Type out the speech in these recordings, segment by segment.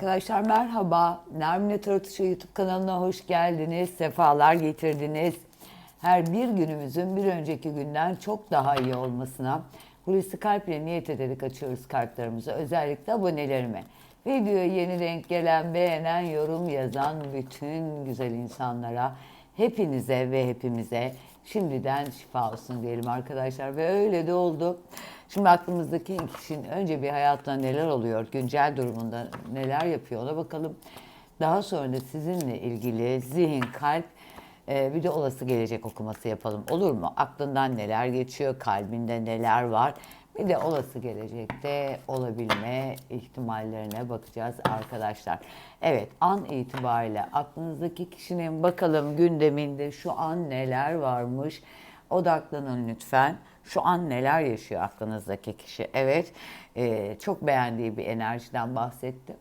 Arkadaşlar merhaba. Nermine Tarotuşu YouTube kanalına hoş geldiniz. Sefalar getirdiniz. Her bir günümüzün bir önceki günden çok daha iyi olmasına Hulusi Kalp ile niyet ederek açıyoruz kartlarımızı. Özellikle abonelerime. Videoya yeni denk gelen, beğenen, yorum yazan bütün güzel insanlara, hepinize ve hepimize şimdiden şifa olsun diyelim arkadaşlar. Ve öyle de oldu. Şimdi aklımızdaki kişinin önce bir hayatta neler oluyor, güncel durumunda neler yapıyor ona bakalım. Daha sonra da sizinle ilgili zihin, kalp e, bir de olası gelecek okuması yapalım. Olur mu? Aklından neler geçiyor, kalbinde neler var. Bir de olası gelecekte olabilme ihtimallerine bakacağız arkadaşlar. Evet an itibariyle aklınızdaki kişinin bakalım gündeminde şu an neler varmış. Odaklanın lütfen. Şu an neler yaşıyor aklınızdaki kişi? Evet, e, çok beğendiği bir enerjiden bahsetti.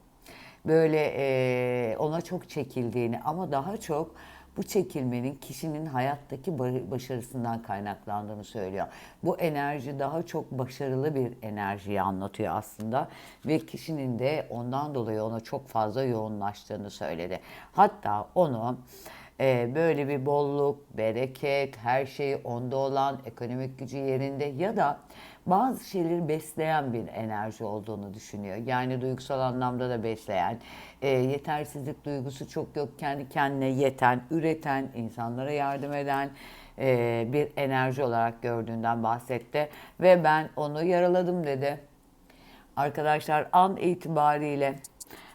Böyle e, ona çok çekildiğini ama daha çok bu çekilmenin kişinin hayattaki ba- başarısından kaynaklandığını söylüyor. Bu enerji daha çok başarılı bir enerjiyi anlatıyor aslında ve kişinin de ondan dolayı ona çok fazla yoğunlaştığını söyledi. Hatta onu e, böyle bir bolluk, bereket, her şey onda olan, ekonomik gücü yerinde ya da bazı şeyleri besleyen bir enerji olduğunu düşünüyor. Yani duygusal anlamda da besleyen, e, yetersizlik duygusu çok yok, kendi kendine yeten, üreten, insanlara yardım eden e, bir enerji olarak gördüğünden bahsetti. Ve ben onu yaraladım dedi. Arkadaşlar an itibariyle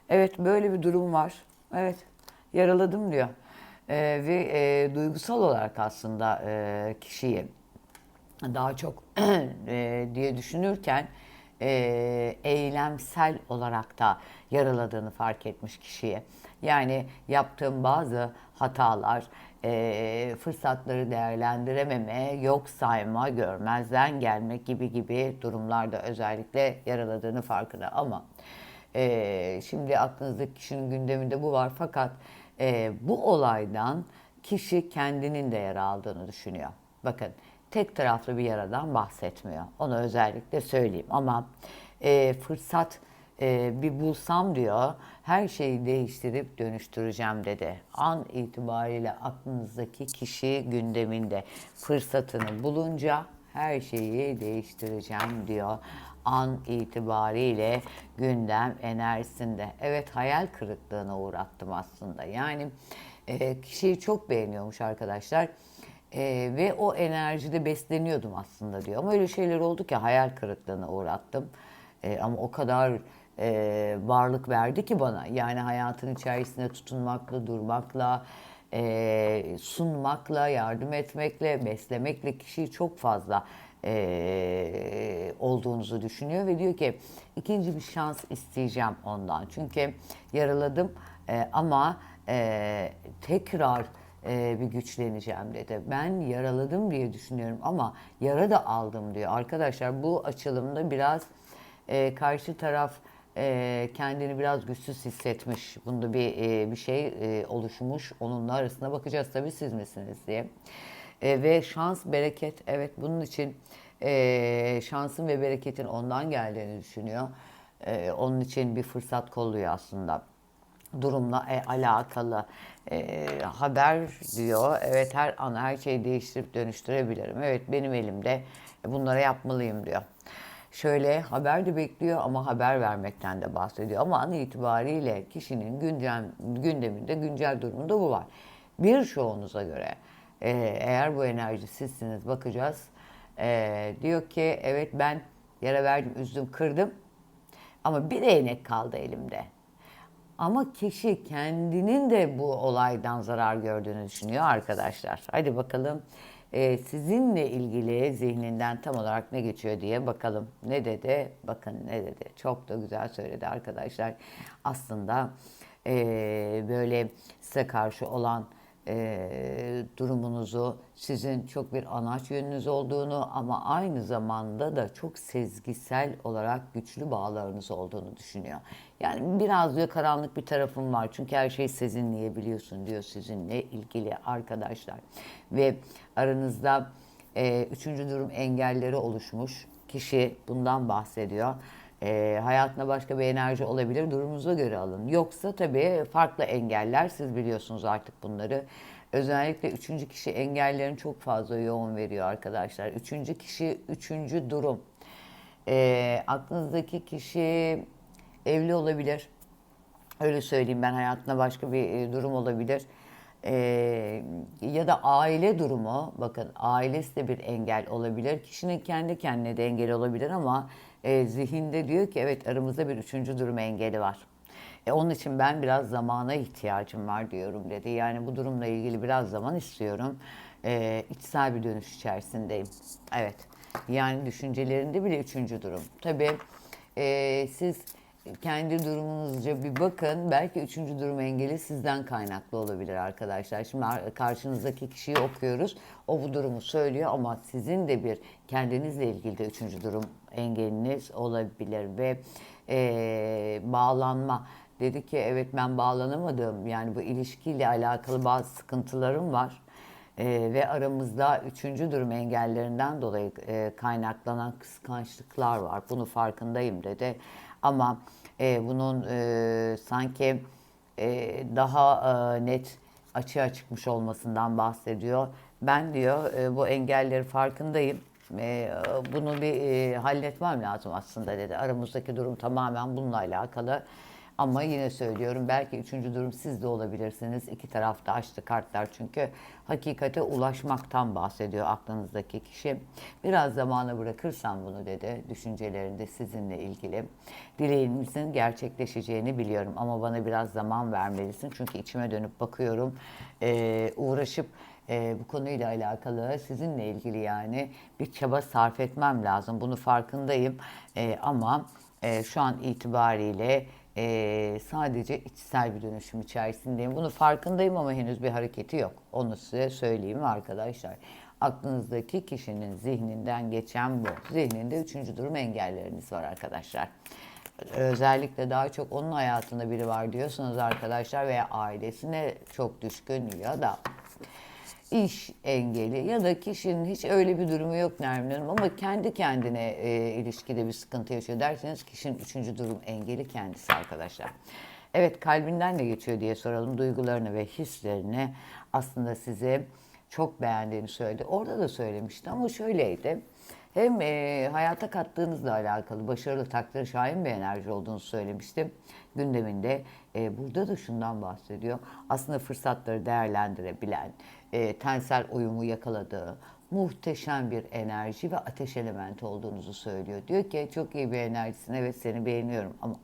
evet böyle bir durum var. Evet yaraladım diyor. Ee, ve e, duygusal olarak aslında e, kişiyi daha çok e, diye düşünürken e, eylemsel olarak da yaraladığını fark etmiş kişiye. Yani yaptığım bazı hatalar, e, fırsatları değerlendirememe, yok sayma, görmezden gelme gibi gibi durumlarda özellikle yaraladığını farkında. Ama e, şimdi aklınızdaki kişinin gündeminde bu var fakat e, bu olaydan kişi kendinin de yara aldığını düşünüyor. Bakın tek taraflı bir yaradan bahsetmiyor. Onu özellikle söyleyeyim ama e, fırsat e, bir bulsam diyor her şeyi değiştirip dönüştüreceğim dedi. An itibariyle aklınızdaki kişi gündeminde fırsatını bulunca her şeyi değiştireceğim diyor. An itibariyle gündem enerjisinde. Evet hayal kırıklığına uğrattım aslında. Yani e, kişiyi çok beğeniyormuş arkadaşlar. Ee, ve o enerjide besleniyordum aslında diyor. Ama öyle şeyler oldu ki hayal kırıklığına uğrattım. Ee, ama o kadar e, varlık verdi ki bana. Yani hayatın içerisinde tutunmakla, durmakla, e, sunmakla, yardım etmekle, beslemekle kişiyi çok fazla e, olduğunuzu düşünüyor ve diyor ki ikinci bir şans isteyeceğim ondan. Çünkü yaraladım e, ama e, tekrar e, bir güçleneceğim dedi. Ben yaraladım diye düşünüyorum ama yara da aldım diyor. Arkadaşlar bu açılımda biraz e, karşı taraf e, kendini biraz güçsüz hissetmiş. Bunda bir e, bir şey e, oluşmuş. Onunla arasına bakacağız tabii siz misiniz diye. E, ve şans, bereket evet bunun için e, şansın ve bereketin ondan geldiğini düşünüyor. E, onun için bir fırsat kolluyor aslında durumla e, alakalı e, haber diyor. Evet her an her şeyi değiştirip dönüştürebilirim. Evet benim elimde e, bunları yapmalıyım diyor. Şöyle haber de bekliyor ama haber vermekten de bahsediyor. Ama an itibariyle kişinin gündem, gündeminde, güncel durumunda bu var. Birçoğunuza göre e, eğer bu enerji sizsiniz bakacağız. E, diyor ki evet ben yara verdim, üzdüm, kırdım ama bir değnek kaldı elimde. Ama kişi kendinin de bu olaydan zarar gördüğünü düşünüyor arkadaşlar. Hadi bakalım e, sizinle ilgili zihninden tam olarak ne geçiyor diye bakalım. Ne dedi? Bakın ne dedi? Çok da güzel söyledi arkadaşlar. Aslında e, böyle size karşı olan e, durumunuzu, sizin çok bir anaç yönünüz olduğunu ama aynı zamanda da çok sezgisel olarak güçlü bağlarınız olduğunu düşünüyor. Yani biraz diyor karanlık bir tarafım var çünkü her şeyi sezinleyebiliyorsun diyor sizinle ilgili arkadaşlar. Ve aranızda e, üçüncü durum engelleri oluşmuş kişi bundan bahsediyor. E, hayatında başka bir enerji olabilir. Durumunuza göre alın. Yoksa tabii farklı engeller. Siz biliyorsunuz artık bunları. Özellikle üçüncü kişi engellerini çok fazla yoğun veriyor arkadaşlar. Üçüncü kişi, üçüncü durum. E, aklınızdaki kişi evli olabilir. Öyle söyleyeyim ben hayatında başka bir e, durum olabilir. Ee, ya da aile durumu, bakın ailesi de bir engel olabilir. Kişinin kendi kendine de engel olabilir ama e, zihinde diyor ki evet aramızda bir üçüncü durum engeli var. E, onun için ben biraz zamana ihtiyacım var diyorum dedi. Yani bu durumla ilgili biraz zaman istiyorum. E, içsel bir dönüş içerisindeyim. Evet. Yani düşüncelerinde bile üçüncü durum. Tabii e, siz kendi durumunuzca bir bakın. Belki üçüncü durum engeli sizden kaynaklı olabilir arkadaşlar. Şimdi ar- karşınızdaki kişiyi okuyoruz. O bu durumu söylüyor ama sizin de bir kendinizle ilgili de üçüncü durum engeliniz olabilir ve eee, bağlanma. Dedi ki evet ben bağlanamadım. Yani bu ilişkiyle alakalı bazı sıkıntılarım var. Ee, ve aramızda üçüncü durum engellerinden dolayı e, kaynaklanan kıskançlıklar var. Bunu farkındayım dedi. Ama e, bunun e, sanki e, daha e, net açığa çıkmış olmasından bahsediyor. Ben diyor e, bu engelleri farkındayım. E, bunu bir e, halletmem lazım aslında dedi. Aramızdaki durum tamamen bununla alakalı. Ama yine söylüyorum belki üçüncü durum siz de olabilirsiniz. İki tarafta açtı kartlar çünkü hakikate ulaşmaktan bahsediyor aklınızdaki kişi. Biraz zamana bırakırsam bunu dedi düşüncelerinde sizinle ilgili. Dileğinizin gerçekleşeceğini biliyorum ama bana biraz zaman vermelisin. Çünkü içime dönüp bakıyorum ee, uğraşıp e, bu konuyla alakalı sizinle ilgili yani bir çaba sarf etmem lazım. Bunu farkındayım E, ama e, şu an itibariyle e, sadece içsel bir dönüşüm içerisindeyim. Bunu farkındayım ama henüz bir hareketi yok. Onu size söyleyeyim arkadaşlar. Aklınızdaki kişinin zihninden geçen bu. Zihninde üçüncü durum engelleriniz var arkadaşlar. Özellikle daha çok onun hayatında biri var diyorsanız arkadaşlar veya ailesine çok düşkün ya da iş engeli ya da kişinin hiç öyle bir durumu yok Nermin Hanım ama kendi kendine e, ilişkide bir sıkıntı yaşıyor derseniz kişinin üçüncü durum engeli kendisi arkadaşlar. Evet kalbinden ne geçiyor diye soralım duygularını ve hislerini aslında size çok beğendiğini söyledi. Orada da söylemişti ama şöyleydi. Hem e, hayata kattığınızla alakalı başarılı takdiri şahin bir enerji olduğunu söylemiştim gündeminde. E, burada da şundan bahsediyor. Aslında fırsatları değerlendirebilen, e, tensel uyumu yakaladığı, muhteşem bir enerji ve ateş elementi olduğunuzu söylüyor. Diyor ki çok iyi bir enerjisin evet seni beğeniyorum ama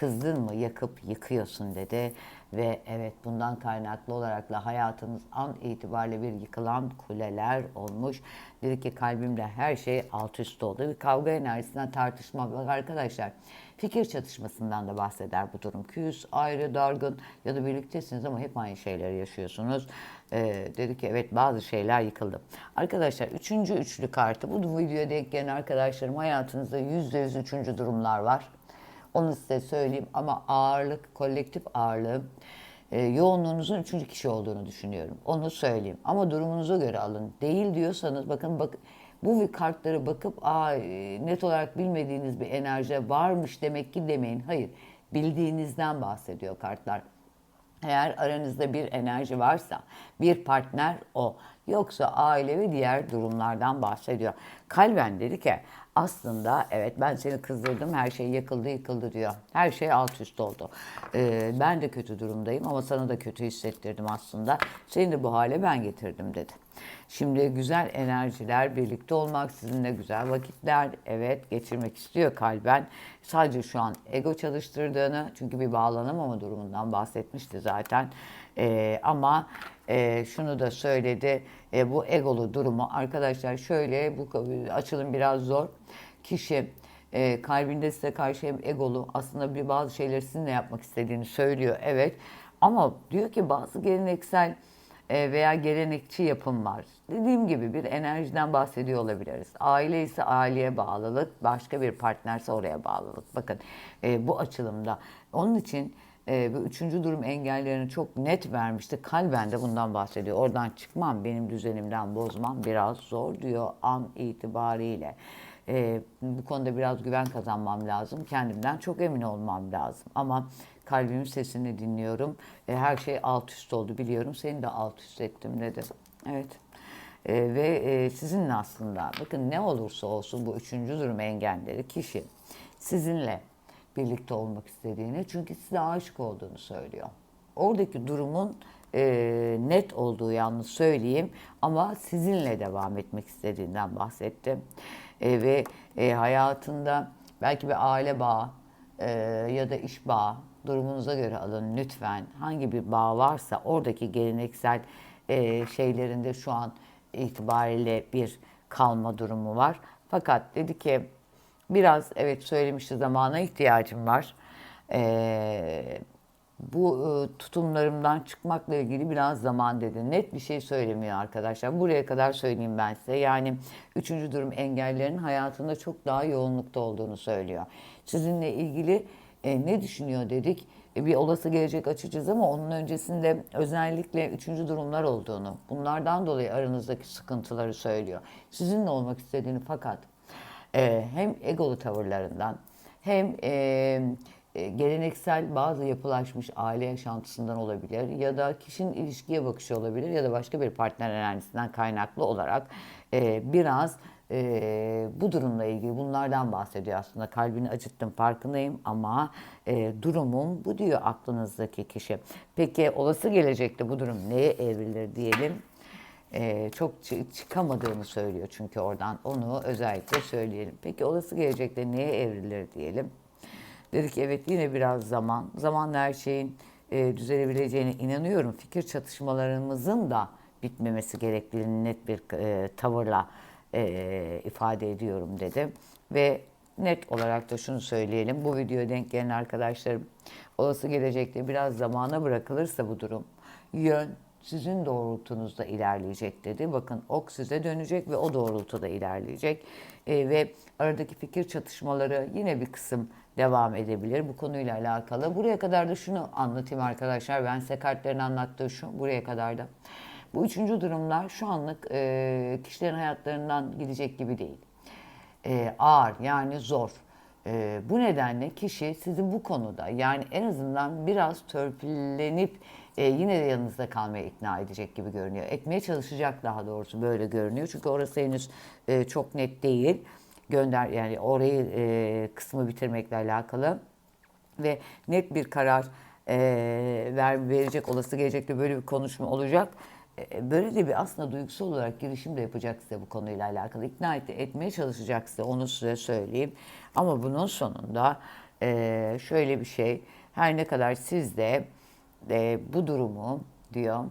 kızdın mı yakıp yıkıyorsun dedi ve evet bundan kaynaklı olarak da hayatınız an itibariyle bir yıkılan kuleler olmuş. Dedi ki kalbimde her şey alt üst oldu. Bir kavga enerjisinden tartışma var arkadaşlar. Fikir çatışmasından da bahseder bu durum. Küs, ayrı, dargın ya da birliktesiniz ama hep aynı şeyleri yaşıyorsunuz. Ee, dedi ki evet bazı şeyler yıkıldı. Arkadaşlar üçüncü üçlü kartı bu videoya denk gelen arkadaşlarım hayatınızda yüzde yüz üçüncü durumlar var. Onu size söyleyeyim ama ağırlık, kolektif ağırlığı e, yoğunluğunuzun üçüncü kişi olduğunu düşünüyorum. Onu söyleyeyim. Ama durumunuza göre alın. Değil diyorsanız bakın bak bu bir kartları bakıp Aa, e, net olarak bilmediğiniz bir enerji varmış demek ki demeyin. Hayır. Bildiğinizden bahsediyor kartlar. Eğer aranızda bir enerji varsa bir partner o. Yoksa aile ve diğer durumlardan bahsediyor. Kalben dedi ki aslında evet ben seni kızdırdım her şey yakıldı yıkıldı diyor. Her şey alt üst oldu. Ee, ben de kötü durumdayım ama sana da kötü hissettirdim aslında. Seni de bu hale ben getirdim dedi. Şimdi güzel enerjiler, birlikte olmak, sizinle güzel vakitler evet geçirmek istiyor kalben. Sadece şu an ego çalıştırdığını çünkü bir bağlanamama durumundan bahsetmişti zaten. Ee, ama e, şunu da söyledi e, bu egolu durumu arkadaşlar şöyle bu açılım biraz zor. Kişi e, kalbinde size karşı hem egolu aslında bir bazı şeyleri sizinle yapmak istediğini söylüyor evet ama diyor ki bazı geleneksel veya gelenekçi yapım var. Dediğim gibi bir enerjiden bahsediyor olabiliriz. Aile ise aileye bağlılık, başka bir partnerse oraya bağlılık. Bakın e, bu açılımda. Onun için e, bu üçüncü durum engellerini çok net vermişti. Kalben de bundan bahsediyor. Oradan çıkmam, benim düzenimden bozmam biraz zor diyor an itibariyle. e, bu konuda biraz güven kazanmam lazım. Kendimden çok emin olmam lazım. Ama kalbimin sesini dinliyorum. E, her şey alt üst oldu biliyorum. Seni de alt üst ettim dedi. Evet. E, ve e, sizinle aslında bakın ne olursa olsun bu üçüncü durum engelleri kişi sizinle birlikte olmak istediğini çünkü size aşık olduğunu söylüyor. Oradaki durumun e, net olduğu yalnız söyleyeyim ama sizinle devam etmek istediğinden bahsetti. E, ve e, hayatında belki bir aile bağı e, ya da iş bağı durumunuza göre alın lütfen. Hangi bir bağ varsa oradaki geleneksel e, şeylerinde şu an itibariyle bir kalma durumu var. Fakat dedi ki biraz evet söylemişti zamana ihtiyacım var. Ee, bu e, tutumlarımdan çıkmakla ilgili biraz zaman dedi. Net bir şey söylemiyor arkadaşlar. Buraya kadar söyleyeyim ben size. Yani üçüncü durum engellerin hayatında çok daha yoğunlukta olduğunu söylüyor. Sizinle ilgili e, ne düşünüyor dedik. E, bir olası gelecek açacağız ama onun öncesinde özellikle üçüncü durumlar olduğunu, bunlardan dolayı aranızdaki sıkıntıları söylüyor. Sizinle olmak istediğini fakat e, hem egolu tavırlarından hem e, e, geleneksel bazı yapılaşmış aile yaşantısından olabilir ya da kişinin ilişkiye bakışı olabilir ya da başka bir partner enerjisinden kaynaklı olarak e, biraz e, bu durumla ilgili bunlardan bahsediyor aslında. Kalbini acıttım farkındayım ama e, durumum bu diyor aklınızdaki kişi. Peki olası gelecekte bu durum neye evrilir diyelim? e, çok çı- çıkamadığını söylüyor çünkü oradan onu özellikle söyleyelim. Peki olası gelecekte neye evrilir diyelim. Dedik evet yine biraz zaman. Zamanla her şeyin e, düzelebileceğine inanıyorum. Fikir çatışmalarımızın da bitmemesi gerektiğini net bir e, tavırla e, ifade ediyorum dedi. Ve net olarak da şunu söyleyelim. Bu videoya denk gelen arkadaşlarım olası gelecekte biraz zamana bırakılırsa bu durum yön sizin doğrultunuzda ilerleyecek dedi. Bakın ok size dönecek ve o doğrultuda ilerleyecek. E, ve aradaki fikir çatışmaları yine bir kısım devam edebilir bu konuyla alakalı. Buraya kadar da şunu anlatayım arkadaşlar. Ben size kartların anlattığı şu buraya kadar da. Bu üçüncü durumlar şu anlık e, kişilerin hayatlarından gidecek gibi değil. E, ağır yani zor. E, bu nedenle kişi sizi bu konuda yani en azından biraz törpülenip e, yine de yanınızda kalmaya ikna edecek gibi görünüyor. Etmeye çalışacak daha doğrusu böyle görünüyor. Çünkü orası henüz e, çok net değil. Gönder yani orayı e, kısmı bitirmekle alakalı ve net bir karar e, ver, verecek olası gelecekte böyle bir konuşma olacak. E, böyle de bir aslında duygusal olarak girişim de yapacak size bu konuyla alakalı. ikna et, etmeye çalışacak size onu size söyleyeyim. Ama bunun sonunda e, şöyle bir şey her ne kadar siz de e, bu durumu diyor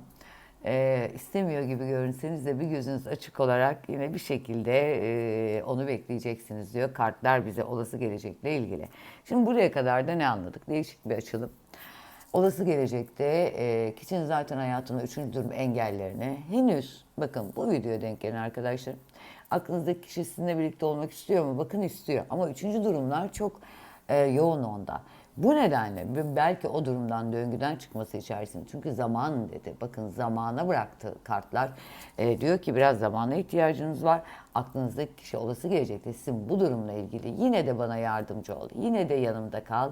e, istemiyor gibi görünseniz de bir gözünüz açık olarak yine bir şekilde e, onu bekleyeceksiniz diyor. Kartlar bize olası gelecekle ilgili. Şimdi buraya kadar da ne anladık? Değişik bir açılım. Olası gelecekte e, kişinin zaten hayatında üçüncü durum engellerini henüz bakın bu videoya denk gelen arkadaşlar aklınızdaki kişi sizinle birlikte olmak istiyor mu? Bakın istiyor ama üçüncü durumlar çok e, yoğun onda. Bu nedenle belki o durumdan döngüden çıkması içerisinde çünkü zaman dedi. Bakın zamana bıraktı kartlar. E, diyor ki biraz zamana ihtiyacınız var. Aklınızdaki kişi olası gelecekte sizin bu durumla ilgili yine de bana yardımcı ol. Yine de yanımda kal.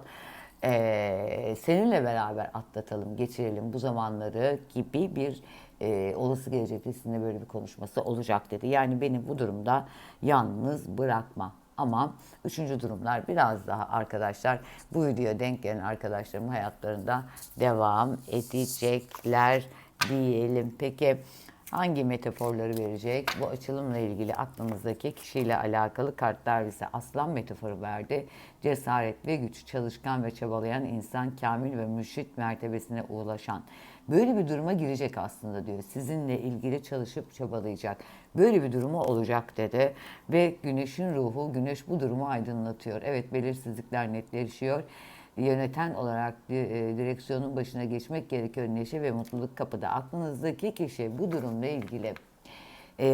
E, seninle beraber atlatalım, geçirelim bu zamanları gibi bir e, olası gelecekte sizinle böyle bir konuşması olacak dedi. Yani beni bu durumda yalnız bırakma. Ama üçüncü durumlar biraz daha arkadaşlar bu videoya denk gelen arkadaşlarımın hayatlarında devam edecekler diyelim. Peki hangi metaforları verecek? Bu açılımla ilgili aklımızdaki kişiyle alakalı kartlar bize aslan metaforu verdi. Cesaret ve güç, çalışkan ve çabalayan insan, kamil ve mürşit mertebesine ulaşan. Böyle bir duruma girecek aslında diyor. Sizinle ilgili çalışıp çabalayacak. Böyle bir durumu olacak dedi. Ve güneşin ruhu, güneş bu durumu aydınlatıyor. Evet belirsizlikler netleşiyor. Yöneten olarak e, direksiyonun başına geçmek gerekiyor. Neşe ve mutluluk kapıda. Aklınızdaki kişi bu durumla ilgili e,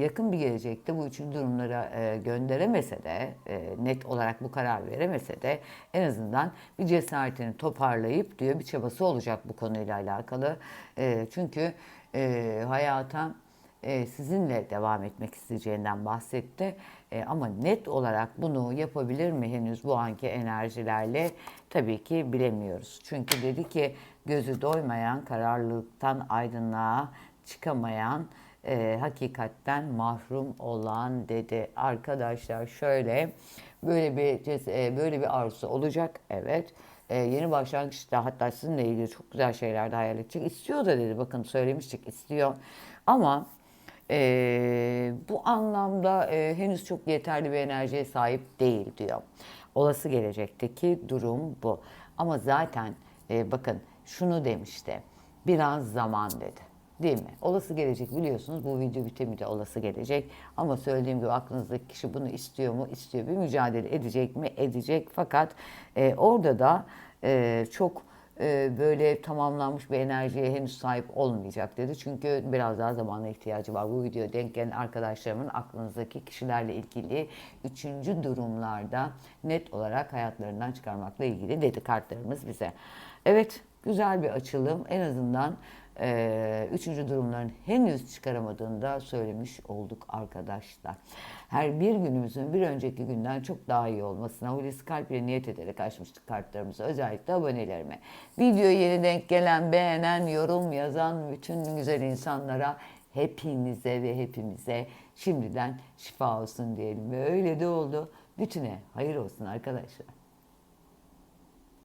yakın bir gelecekte bu üçüncü durumlara e, gönderemese de e, net olarak bu karar veremese de en azından bir cesaretini toparlayıp diyor bir çabası olacak bu konuyla alakalı. Çünkü e, hayata sizinle devam etmek isteyeceğinden bahsetti. E, ama net olarak bunu yapabilir mi henüz bu anki enerjilerle? Tabii ki bilemiyoruz. Çünkü dedi ki gözü doymayan, kararlılıktan aydınlığa çıkamayan, e, hakikatten mahrum olan dedi. Arkadaşlar şöyle böyle bir e, böyle bir arzusu olacak. Evet. E, yeni başlangıçta hatta sizinle ilgili çok güzel şeyler de hayal edecek. İstiyor da dedi. Bakın söylemiştik istiyor. Ama e, bu anlamda e, henüz çok yeterli bir enerjiye sahip değil diyor. Olası gelecekteki durum bu. Ama zaten e, bakın şunu demişti. Biraz zaman dedi. Değil mi? Olası gelecek biliyorsunuz bu video bitimi de olası gelecek. Ama söylediğim gibi aklınızdaki kişi bunu istiyor mu? İstiyor. Bir mücadele edecek mi? Edecek. Fakat e, orada da e, çok böyle tamamlanmış bir enerjiye henüz sahip olmayacak dedi. Çünkü biraz daha zamana ihtiyacı var. Bu videoya denk gelen arkadaşlarımın aklınızdaki kişilerle ilgili üçüncü durumlarda net olarak hayatlarından çıkarmakla ilgili dedi kartlarımız bize. Evet güzel bir açılım. En azından e, üçüncü durumların henüz çıkaramadığını da söylemiş olduk arkadaşlar. Her bir günümüzün bir önceki günden çok daha iyi olmasına Hulusi Kalp niyet ederek açmıştık kartlarımızı. Özellikle abonelerime. Videoyu yeni denk gelen, beğenen, yorum yazan bütün güzel insanlara hepinize ve hepimize şimdiden şifa olsun diyelim. Ve öyle de oldu. Bütüne hayır olsun arkadaşlar.